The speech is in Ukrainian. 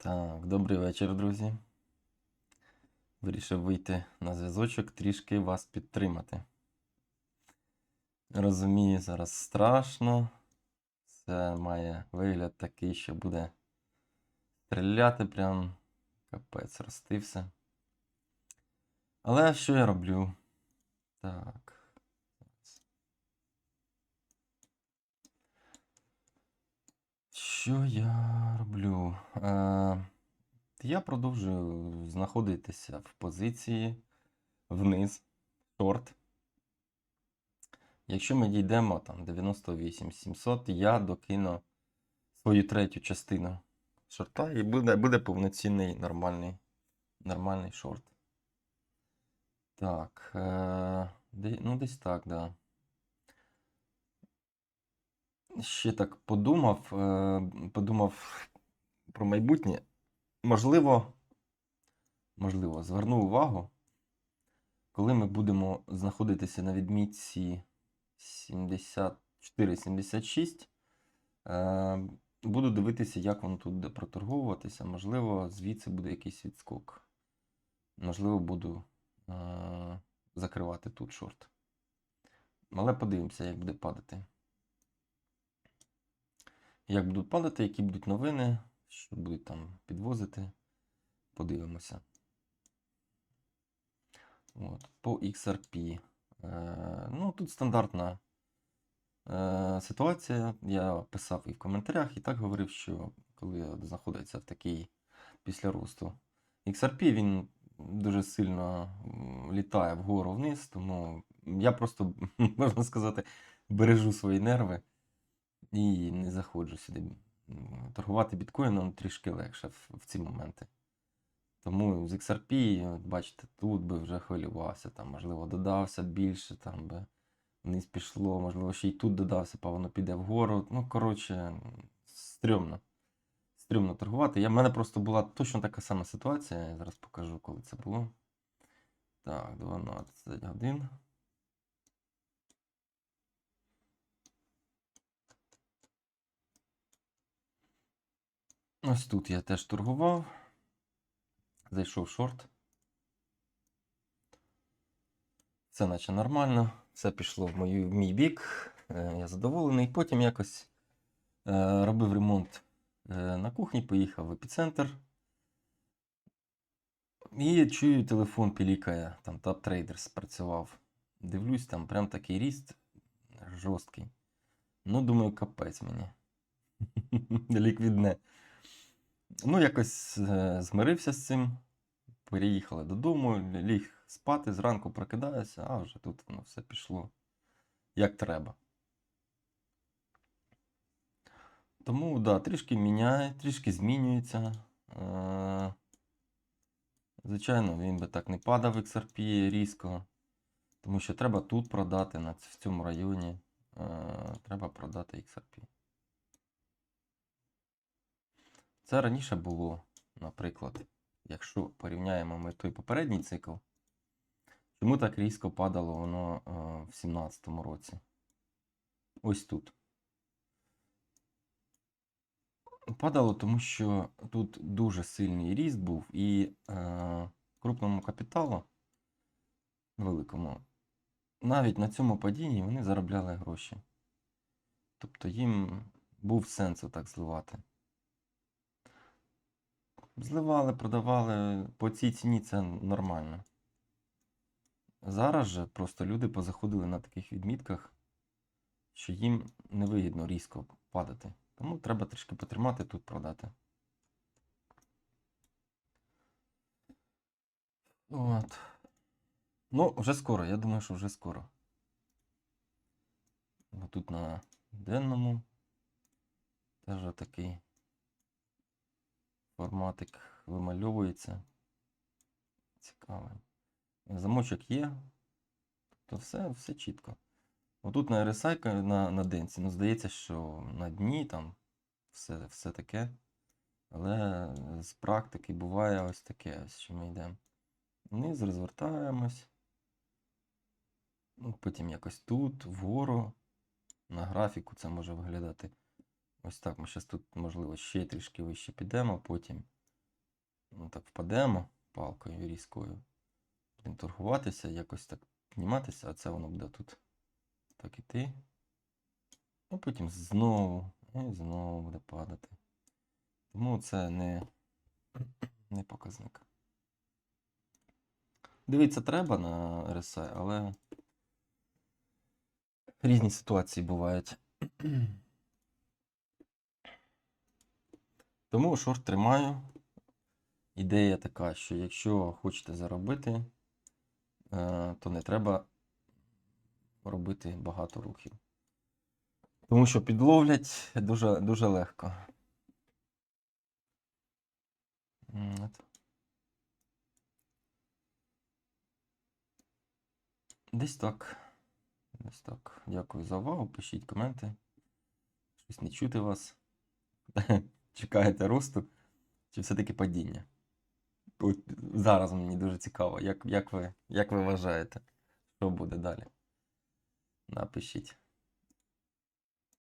Так, добрий вечір, друзі. Вирішив вийти на зв'язочок, трішки вас підтримати. Розумію, зараз страшно. Це має вигляд такий, що буде стріляти прям капець, розтився. Але що я роблю? Так. Що я роблю? Е, я продовжую знаходитися в позиції вниз, шорт. Якщо ми дійдемо там 98 700, я докину свою третю частину шорта і буде, буде повноцінний нормальний, нормальний шорт. Так, е, ну десь так, да. Ще так подумав, е, подумав про майбутнє. Можливо, можливо, зверну увагу, коли ми будемо знаходитися на відмітці 74-76, е, буду дивитися, як воно тут буде проторговуватися. Можливо, звідси буде якийсь відскок. Можливо, буду е, закривати тут шорт. Але подивимося, як буде падати. Як будуть падати, які будуть новини, що будуть там підвозити. Подивимося. От, по XRP. Е, ну, тут стандартна е, ситуація. Я писав і в коментарях, і так говорив, що коли знаходиться в такий після росту XRP, він дуже сильно літає вгору вниз, тому я просто, можна сказати, бережу свої нерви і не заходжу сюди. Торгувати біткоїном трішки легше в, ці моменти. Тому з XRP, бачите, тут би вже хвилювався, там, можливо, додався більше, там би вниз пішло, можливо, ще й тут додався, па воно піде вгору. Ну, коротше, стрьомно. Стрьомно торгувати. Я, в мене просто була точно така сама ситуація. Я зараз покажу, коли це було. Так, 12 годин. Ось тут я теж торгував. Зайшов шорт. Все наче нормально. Все пішло в, мою, в мій бік. Е, Я задоволений. Потім якось е, робив ремонт е, на кухні, поїхав в епіцентр. І чую, телефон пілікає, там Tap Trader спрацював. Дивлюсь, там прям такий ріст жорсткий. Ну, думаю, капець мені. Ліквідне. Ну, якось е, змирився з цим. Переїхали додому, ліг спати, зранку прокидаюся, а вже тут воно все пішло як треба. Тому, да, трішки міняє, трішки змінюється. Е, Звичайно, він би так не падав в XRP різко, тому що треба тут продати, в цьому районі. Е, Треба продати XRP. Це раніше було, наприклад, якщо порівняємо ми той попередній цикл, чому так різко падало воно е, в 17-му році? Ось тут. Падало, тому що тут дуже сильний ріст був, і е, крупному капіталу, великому, навіть на цьому падінні вони заробляли гроші. Тобто їм був сенс так зливати. Зливали, продавали, по цій ціні це нормально. Зараз же просто люди позаходили на таких відмітках, що їм невигідно різко падати. Тому треба трішки потримати, тут продати. От. Ну, вже скоро, я думаю, що вже скоро. Тут на денному теж такий форматик вимальовується. Цікавий. Замочок є. Тобто все, все чітко. Отут на RSI на, на денці, ну здається, що на дні там все, все таке. Але з практики буває ось таке, ось що ми йдемо. Вниз розвертаємось. Ну, Потім якось тут, вгору. На графіку це може виглядати ось так. Ми зараз тут, можливо, ще трішки вище підемо, потім ну, так впадемо палкою різкою. Будемо торгуватися, якось так підніматися, а це воно буде тут так іти. І потім знову, і знову буде падати. Тому це не, не показник. Дивитися треба на RSI, але різні ситуації бувають. Тому шорт тримаю. Ідея така, що якщо хочете заробити, е, то не треба робити багато рухів. Тому що підловлять дуже, дуже легко. Десь так. Десь так. Дякую за увагу. Пишіть коменти. Щось не чути вас. Чекаєте росту чи все-таки падіння? От зараз мені дуже цікаво, як, як, ви, як ви вважаєте, що буде далі? Напишіть.